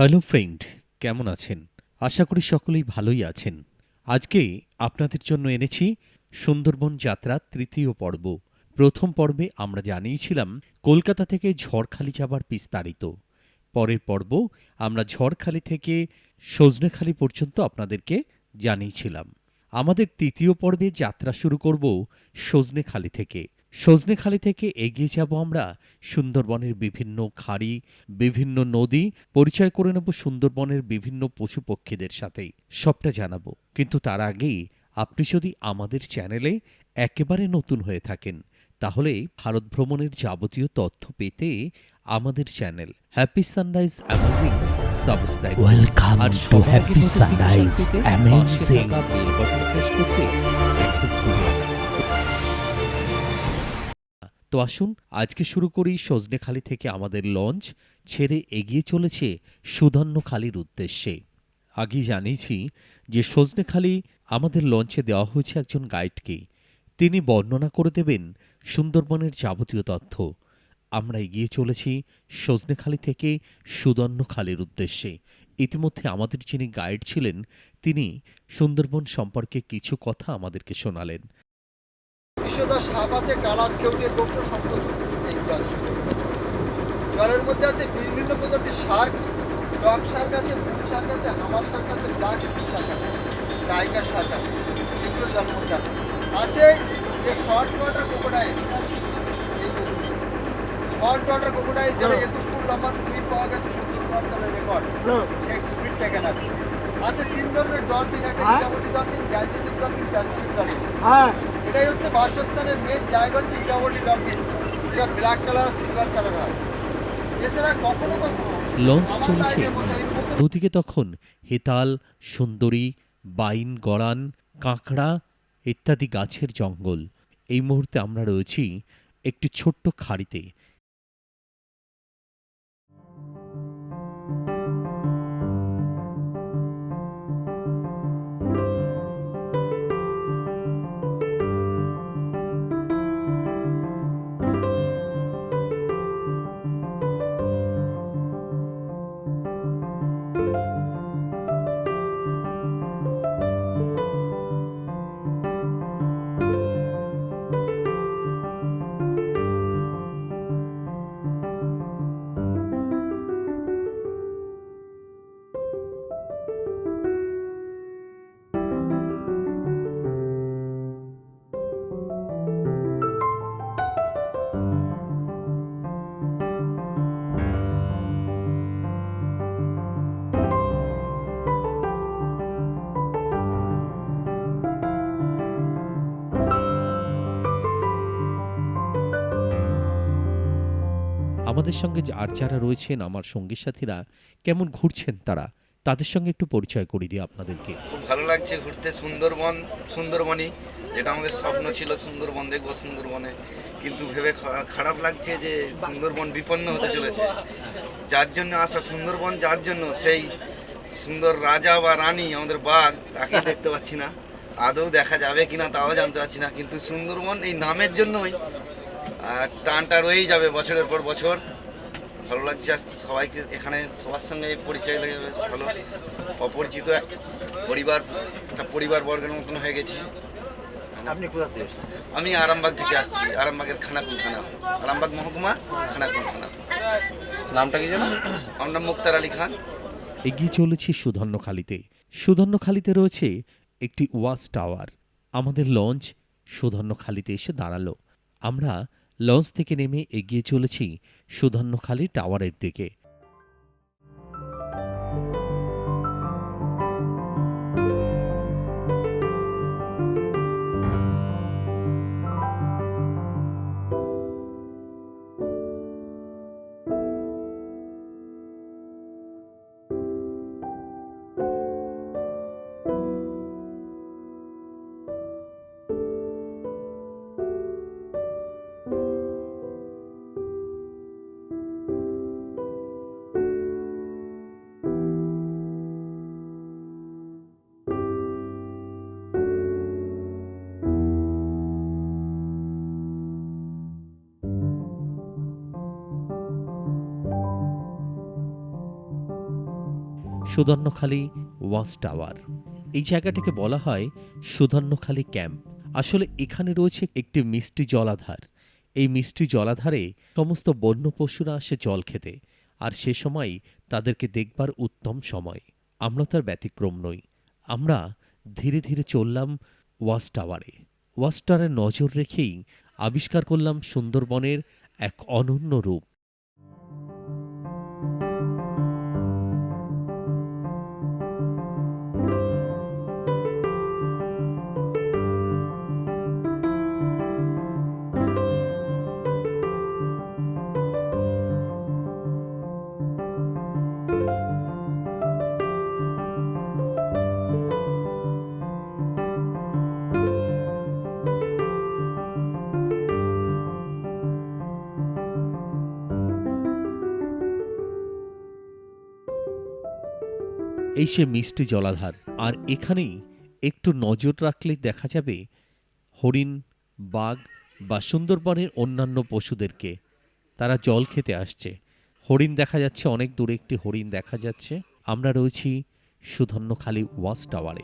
Hello friend কেমন আছেন? আশা করি সকলেই ভালোই আছেন। আজকে আপনাদের জন্য এনেছি সুন্দরবন যাত্রা তৃতীয় পর্ব। প্রথম পর্বে আমরা জানিয়েছিলাম, কলকাতা থেকে ঝড়খালি যাবার বিস্তারিত। পরের পর্ব আমরা ঝড়খালি থেকে সজনেখালি পর্যন্ত আপনাদেরকে জানিয়েছিলাম। আমাদের তৃতীয় পর্বে যাত্রা শুরু করব সজনেখালি থেকে। সজনেখালি থেকে এগিয়ে যাব আমরা সুন্দরবনের বিভিন্ন খাড়ি বিভিন্ন নদী পরিচয় করে নেব সুন্দরবনের বিভিন্ন পশু পক্ষীদের সাথেই। সবটা জানাব। কিন্তু তার আগেই আপনি যদি আমাদের চ্যানেলে একেবারে নতুন হয়ে থাকেন তাহলে ভারত ভ্রমণের যাবতীয় তথ্য পেতে আমাদের channel happy sunrise amazing subscribe Welcome আর to সবার আগে তো আসুন, আজকে শুরু করি সজনেখালি থেকে আমাদের লঞ্চ। ছেড়ে এগিয়ে চলেছে সুধন্যখালির উদ্দেশ্যে। আগেই জানিয়েছি যে সজনেখালি আমাদের লঞ্চে দেওয়া হয়েছে একজন গাইডকে। তিনি বর্ণনা করে দেবেন সুন্দরবনের যাবতীয় তথ্য। আমরা এগিয়ে চলেছি সজনেখালি থেকে সুদন্যখালির উদ্দেশ্যে। ইতিমধ্যে আমাদের যিনি গাইড ছিলেন, তিনি সুন্দরবন সম্পর্কে কিছু কথা আমাদেরকে শোনালেন। বিষধর সাপ আছে কালাস কেউটে গোপ্র সংকোচন এইগুলো আছে জলের মধ্যে আছে বিভিন্ন প্রজাতির শার্ক ডগ শার্ক আছে বুল শার্ক আছে হামার শার্ক আছে ব্ল্যাক স্টিল শার্ক আছে টাইগার শার্ক আছে এগুলো জলের মধ্যে আছে। আছে যে short water crocodile. Short water crocodile যেটা একুশ ফুট লম্বা কুমির পাওয়া গেছে সত্তর অঞ্চলের রেকর্ড। সেই কুমির ট্যাগেন আছে। আছে তিন ধরনের ডলফিন একটা Irrawaddy dolphin dolphin pacific dolphin এটাই হচ্ছে বাসস্থানের মেন জায়গা হচ্ছে ইরাবতী ডলফিন যেটা ব্ল্যাক কালার সিলভার কালার হয়। এছাড়া কখনো কখনো লঞ্চ চলছে। তখন হেতাল সুন্দরী বাইন গড়ান কাঁকড়া ইত্যাদি গাছের জঙ্গল। এই মুহূর্তে আমরা রয়েছি একটি ছোট্ট খাড়িতে। আমাদের সঙ্গে আর যারা রয়েছেন, আমার সঙ্গী সাথীরা, কেমন ঘুরছেন তারা, তাদের সঙ্গে একটু পরিচয় করিয়ে দিই আপনাদেরকে। খুব ভালো লাগছে ঘুরতে সুন্দরবন, সুন্দরবনই, যেটা আমাদের স্বপ্ন ছিল সুন্দরবন, দেখব সুন্দরবনে। কিন্তু ভেবে খারাপ লাগছে যে সুন্দরবন বিপন্ন হতে চলেছে। যার জন্য আসা সুন্দরবন, যার জন্য সেই সুন্দর রাজা বা রানী আমাদের বাঘ, তাকে দেখতে পাচ্ছি না। আদৌ দেখা যাবে কিনা তাও জানতে পারছি না। কিন্তু সুন্দরবন এই নামের জন্যই টানটা রয়েই যাবে বছরের পর বছর। ভালো লাগছে আসতে সবাইকে এখানে সবার সঙ্গে পরিচয় লেগে বেশ ভালো। অপরিচিত এক পরিবার একটা পরিবার বর্গের মতন হয়ে গেছি। আপনি কোথা থেকে আমি আরামবাগ থেকে আসছি আরামবাগের খানাকুল থানা। আরামবাগ মহকুমা খানাকুল থানা। নামটা কি জানো আমার নাম মুক্তার আলী খান। এগিয়ে চলেছি সুধন্যখালিতে। সুধন্যখালিতে রয়েছে একটি ওয়াচ টাওয়ার। আমাদের লঞ্চ সুধন্যখালিতে এসে দাঁড়াল। আমরা লঞ্চ থেকে নেমে এগিয়ে চলেছি সুধন্যখালি টাওয়ারের দিকে। Sudhanyakhali watch tower. এই জায়গাটাকে বলা হয় সুদর্ণখালী ক্যাম্প। আসলে এখানে রয়েছে একটি মিষ্টি জলাধার। এই মিষ্টি জলাধারে সমস্ত বন্য পশুরা আসে জল খেতে, আর সে সময় তাদেরকে দেখবার উত্তম সময়। আমরা তার ব্যতিক্রম নই। আমরা ধীরে ধীরে চললাম ওয়াচ টাওয়ারে। ওয়াচ টাওয়ারে নজর রেখেই আবিষ্কার করলাম সুন্দরবনের এক অনন্য রূপ। এই সে মিষ্টি জলাধার। আর এখানেই একটু নজর রাখলে দেখা যাবে হরিণ, বাঘ বা সুন্দরবনের অন্যান্য পশুদেরকে। তারা জল খেতে আসছে। হরিণ দেখা যাচ্ছে, অনেক দূরে একটি হরিণ দেখা যাচ্ছে। আমরা রয়েছি সুধন্যখালী ওয়াশ টাওয়ারে।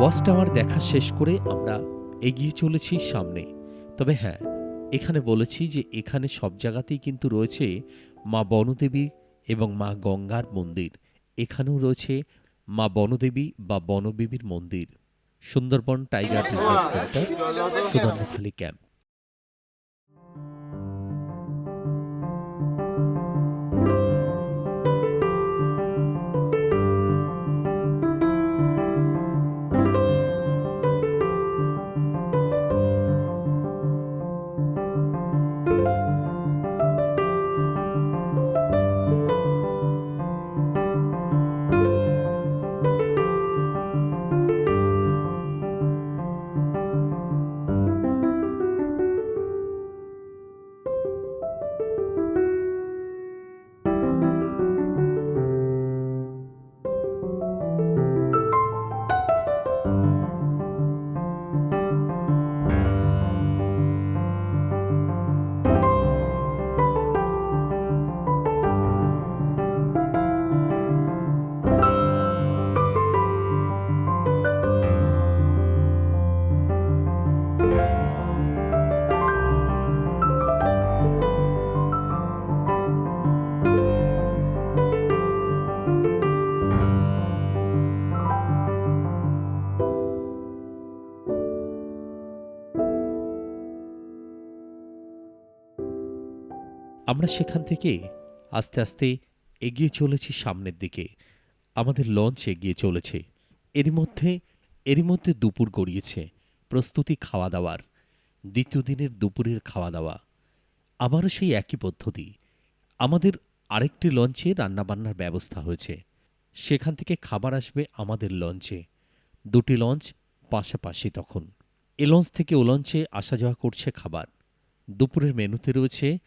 ওয়াচ টাওয়ার দেখা শেষ করে আমরা এগিয়ে চলেছি সামনে। তবে হ্যাঁ এখানে বলেছি যে এখানে সব জায়গাতেই কিন্তু রয়েছে মা বনদেবী এবং মা গঙ্গার মন্দির। এখানেও রয়েছে মা বনদেবী বা বনদেবীর মন্দির। Sundarban tiger reserve centre Sudhanyakhali camp. আমরা সেখান থেকে আস্তে আস্তে এগিয়ে চলেছি সামনের দিকে। আমাদের লঞ্চ এগিয়ে চলেছে। এরই মধ্যে এরই মধ্যে দুপুর গড়িয়েছে। প্রস্তুতি খাওয়া দাওয়ার দ্বিতীয় দিনের দুপুরের খাওয়া দাওয়া আবারও সেই একই পদ্ধতি। আমাদের আরেকটি লঞ্চে রান্নাবান্নার ব্যবস্থা হয়েছে। সেখান থেকে খাবার আসবে আমাদের লঞ্চে দুটি লঞ্চ পাশাপাশি তখন। এ লঞ্চ থেকে ও লঞ্চে আসা যাওয়া করছে খাবার। দুপুরের মেনুতে রয়েছে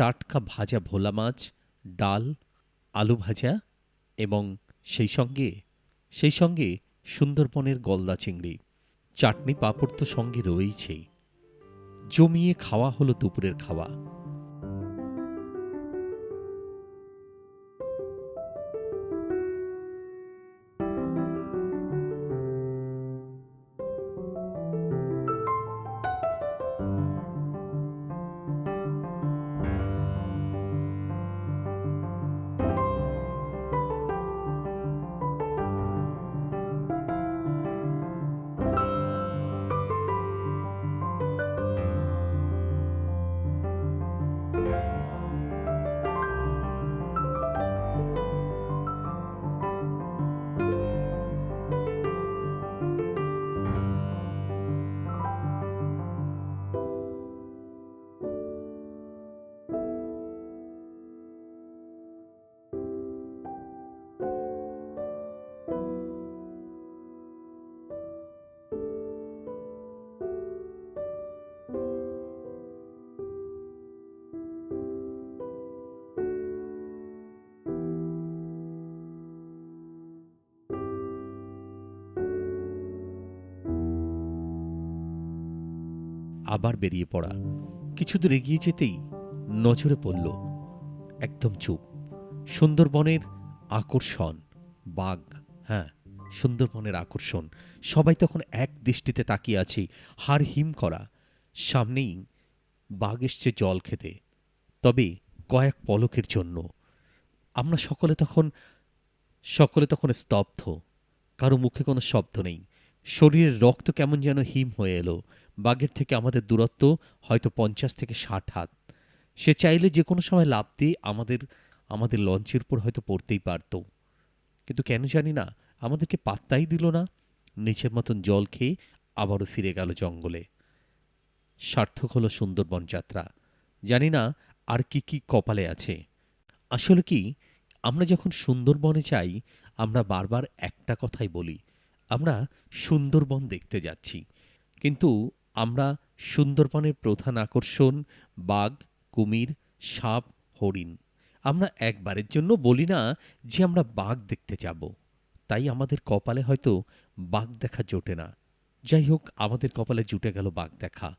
টাটকা ভাজা ভোলা মাছ, ডাল, আলু ভাজা এবং সেই সঙ্গে সেই সঙ্গে সুন্দরবনের গলদা চিংড়ি। চাটনি পাঁপড় তো সঙ্গে রয়েছেই জমিয়ে খাওয়া হলো দুপুরের খাওয়া। আবার বেরিয়ে পড়া। কিছু দূর এগিয়ে যেতেই নজরে পড়ল একদম চুপ। সুন্দরবনের আকর্ষণ, বাঘ হ্যাঁ সুন্দরবনের আকর্ষণ। সবাই তখন এক দৃষ্টিতে তাকিয়ে আছে হার হিম করা। সামনেই বাঘ এসছে জল খেতে। তবে কয়েক পলকের জন্য। আমরা সকলে তখন সকলে তখন স্তব্ধ। কারও মুখে কোনো শব্দ নেই। শরীরের রক্ত কেমন যেন হিম হয়ে এলো। বাঘের থেকে আমাদের দূরত্ব হয়তো পঞ্চাশ থেকে ষাট হাত। সে চাইলে যে কোনো সময় লাভ দিয়ে আমাদের আমাদের লঞ্চের উপর হয়তো পড়তেই পারত। কিন্তু কেন জানি না, আমাদেরকে পাত্তাই দিল না। নিচের মতন জল খেয়ে আবারও ফিরে গেল জঙ্গলে। সার্থক হলো সুন্দরবন যাত্রা। জানি না আর কি কি কপালে আছে। আসলে কি, আমরা যখন সুন্দরবনে যাই, আমরা বারবার একটা কথাই বলি আমরা সুন্দরবন দেখতে যাচ্ছি। কিন্তু আমরা সুন্দরবনের প্রধান আকর্ষণ বাঘ, কুমির, সাপ, হরিণ। আমরা একবারের জন্য বলি না যে আমরা বাঘ দেখতে যাব। তাই আমাদের কপালে হয়তো বাঘ দেখা জোটে না। যাই হোক, আমাদের কপালে জুটে গেল বাঘ দেখা।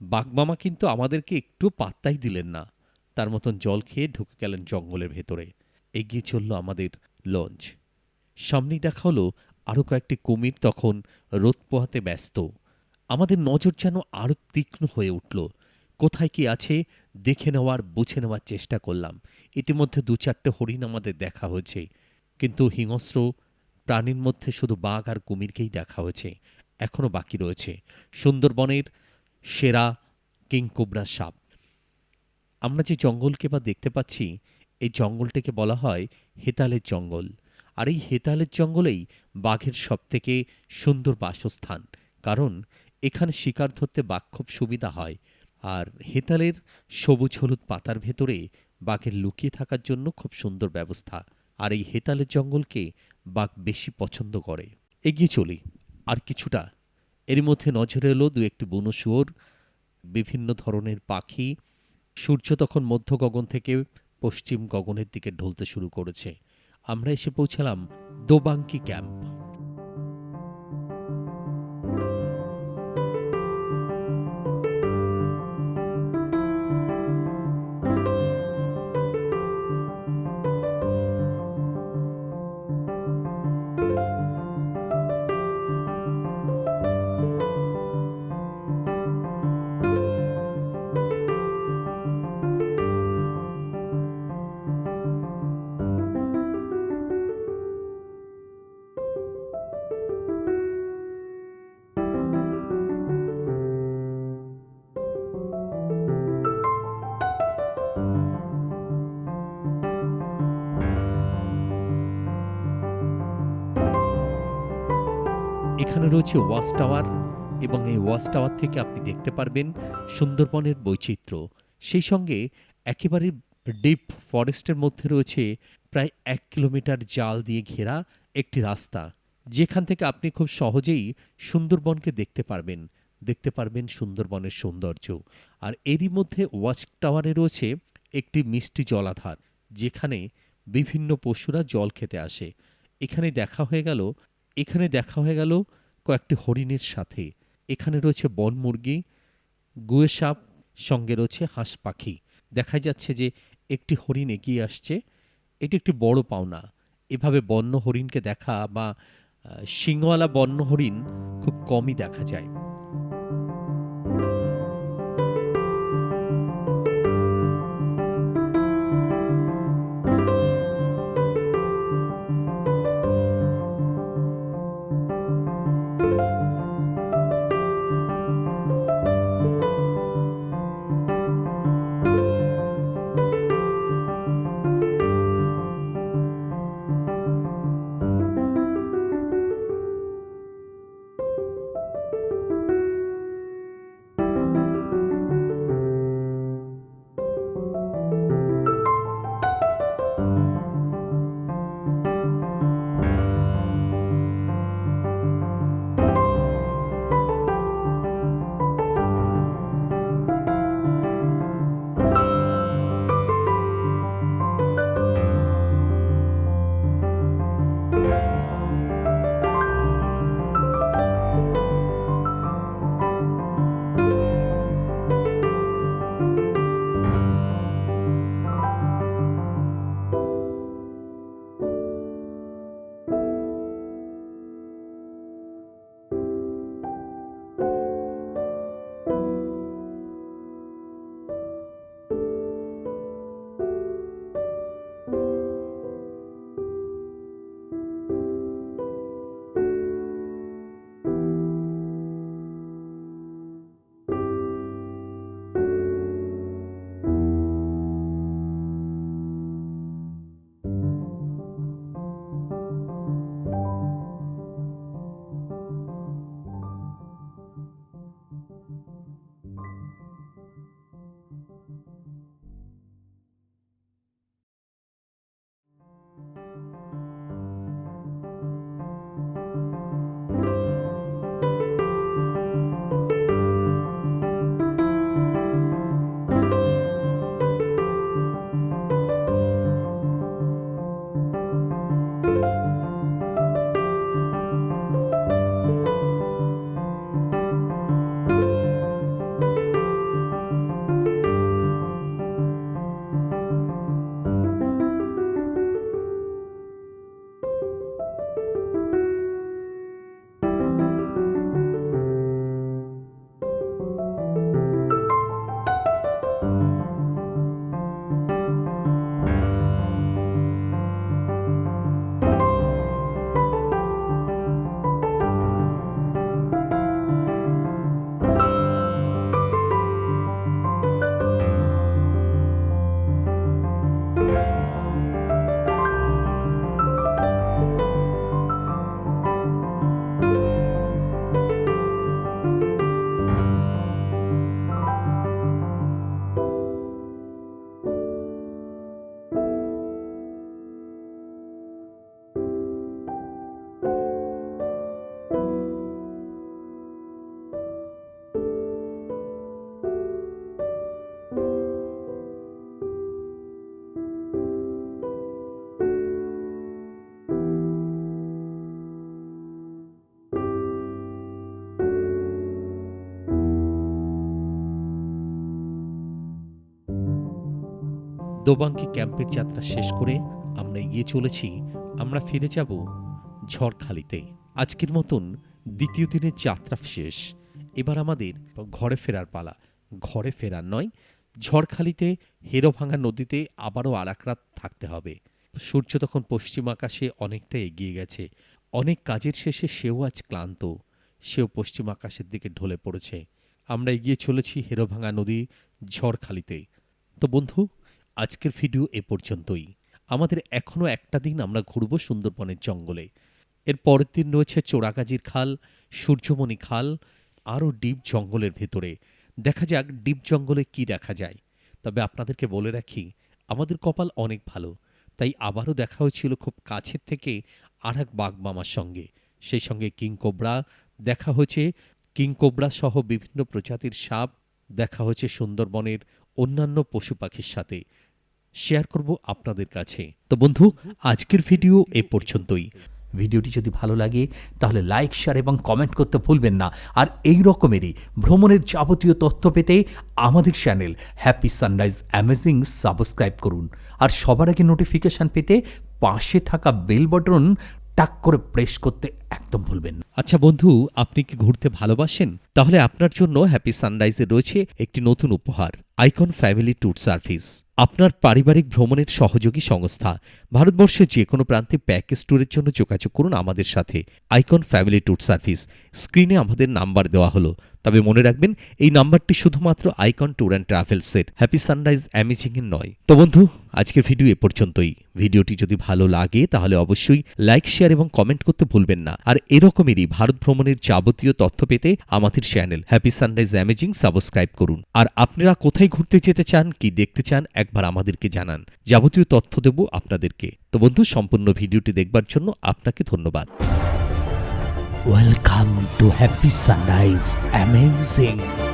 বাঘমামা কিন্তু আমাদেরকে একটু পাত্তাই দিলেন না। তার মতন জল খেয়ে ঢুকে গেলেন জঙ্গলের ভেতরে। এগিয়ে চলল আমাদের লঞ্চ। সামনেই দেখা হলো আরও কয়েকটি কুমির তখন রোদ পোহাতে ব্যস্ত। আমাদের নজর যেন আরও তীক্ষ্ণ হয়ে উঠল। কোথায় কি আছে দেখে নেওয়ার, বুঝে নেওয়ার চেষ্টা করলাম। ইতিমধ্যে দু চারটে হরিণ আমাদের দেখা হয়েছে। কিন্তু হিংস্র প্রাণীর মধ্যে শুধু বাঘ আর কুমিরকেই দেখা হয়েছে। এখনও বাকি রয়েছে। সুন্দরবনের সেরা কিংকোবরা সাপ। আমরা যে জঙ্গলকে বা দেখতে পাচ্ছি, এই জঙ্গলটিকে বলা হয় হেতালের জঙ্গল। আর এই হেতালের জঙ্গলেই বাঘের সবথেকে সুন্দর বাসস্থান, কারণ এখানে শিকার ধরতে বাঘ খুব সুবিধা হয়। আর হেতালের সবুজ হলুদ পাতার ভেতরে বাঘের লুকিয়ে থাকার জন্য খুব সুন্দর ব্যবস্থা। আর এই হেতালের জঙ্গলকে বাঘ বেশি পছন্দ করে। এগিয়ে চলি। আর কিছুটা। এর মধ্যে নজরে এলো দু একটি বুনো শুয়োর, বিভিন্ন ধরনের পাখি। সূর্য তখন মধ্য গগন থেকে পশ্চিম গগনের দিকে ঢলতে শুরু করেছে। আমরা এসে পৌঁছালাম দোবাঙ্কি ক্যাম্প। এখানে রয়েছে ওয়াচ টাওয়ার এবং এই ওয়াচ টাওয়ার থেকে আপনি দেখতে পারবেন সুন্দরবনের বৈচিত্র্য। সেই সঙ্গে একেবারে ডিপ ফরেস্টের মধ্যে রয়েছে প্রায় এক কিলোমিটার জাল দিয়ে ঘেরা একটি রাস্তা, যেখান থেকে আপনি খুব সহজেই সুন্দরবনকে দেখতে পারবেন দেখতে পারবেন সুন্দরবনের সৌন্দর্য। আর এরই মধ্যে ওয়াচ টাওয়ারে রয়েছে একটি মিষ্টি জলাধার, যেখানে বিভিন্ন পশুরা জল খেতে আসে। এখানে দেখা হয়ে গেল, এখানে দেখা হয়ে গেল কয়েকটি হরিণের সাথে। এখানে রয়েছে বন মুরগি, গুয়ে সাপ, সঙ্গে রয়েছে হাঁস পাখি। দেখা যাচ্ছে যে একটি হরিণ এগিয়ে আসছে। এটি একটি বড় পাওনা। এভাবে বন্য হরিণকে দেখা বা সিংওয়ালা বন্য হরিণ খুব কমই দেখা যায়। দোবাঙ্কি ক্যাম্পের যাত্রা শেষ করে আমরা এগিয়ে চলেছি, আমরা ফিরে যাব ঝড়খালিতে। আজকের মতন দ্বিতীয় দিনের যাত্রা শেষ। এবার আমাদের ঘরে ফেরার পালা। ঘরে ফেরার নয়, ঝড়খালিতে হেরোভাঙা নদীতে আবারও আর এক রাত থাকতে হবে। সূর্য তখন পশ্চিম আকাশে অনেকটা এগিয়ে গেছে। অনেক কাজের শেষে সেও আজ ক্লান্ত। সেও পশ্চিম আকাশের দিকে ঢলে পড়েছে। আমরা এগিয়ে চলেছি হেরোভাঙা নদী ঝড়খালিতে। তো বন্ধু আজকের ভিডিও এ পর্যন্তই। আমাদের এখনও একটা দিন আমরা ঘুরব সুন্দরবনের জঙ্গলে। এর পরের দিন রয়েছে চোরাগাজির খাল, সূর্যমণি খাল, আরও ডিপ জঙ্গলের ভেতরে। দেখা যাক ডিপ জঙ্গলে কি দেখা যায়। তবে আপনাদেরকে বলে রাখি, আমাদের কপাল অনেক ভালো। তাই আবারও দেখা হয়েছিল খুব কাছের থেকে আর এক বাঘ মামার সঙ্গে। সেই সঙ্গে কিংকোবরা দেখা হয়েছে কিংকোবরা সহ বিভিন্ন প্রজাতির সাপ দেখা হয়েছে সুন্দরবনের অন্যান্য পশু পাখির সাথে। শেয়ার করব আপনাদের কাছে। তো বন্ধু, আজকের ভিডিও এ পর্যন্তই। ভিডিওটি যদি ভালো লাগে, তাহলে লাইক, শেয়ার এবং কমেন্ট করতে ভুলবেন না। আর এই রকমেরই ভ্রমণের যাবতীয় তথ্য পেতে আমাদের channel happy sunrise amazing subscribe করুন। আর সবার আগে নোটিফিকেশান পেতে পাশে থাকা বেল বটন টাক করে প্রেস করতে একদম ভুলবেন আচ্ছা বন্ধু, আপনি কি ঘুরতে ভালোবাসেন? তাহলে আপনার জন্য হ্যাপি সানরাইজে রয়েছে একটি নতুন উপহার আইকন ফ্যামিলি ট্যুর সার্ভিস আপনার পারিবারিক ভ্রমণের সহযোগী সংস্থা। ভারতবর্ষের যে কোনো প্রান্তে প্যাকেজ ট্যুরের জন্য যোগাযোগ করুন আমাদের সাথে। আইকন ফ্যামিলি ট্যুর সার্ভিস স্ক্রিনে আমাদের নাম্বার দেওয়া হলো। তবে মনে রাখবেন, এই নাম্বারটি শুধুমাত্র আইকন ট্যুর অ্যান্ড ট্রাভেলসের হ্যাপি সানরাইজ অ্যামেজিংয়ের নয়। তো বন্ধু, আজকের ভিডিও এ পর্যন্তই। ভিডিওটি যদি ভালো লাগে, তাহলে অবশ্যই লাইক শেয়ার এবং কমেন্ট করতে ভুলবেন না। আর এরকমেরই ভারত ভ্রমণের যাবতীয় তথ্য পেতে আমাদের channel happy sunrise amazing subscribe করুন। আর আপনারা কোথায় ঘুরতে যেতে চান, কি দেখতে চান, একবার আমাদেরকে জানান। যাবতীয় তথ্য দেব আপনাদেরকে। তো বন্ধু, সম্পূর্ণ ভিডিওটি দেখবার জন্য আপনাকে ধন্যবাদ। Welcome to happy sunrise amazing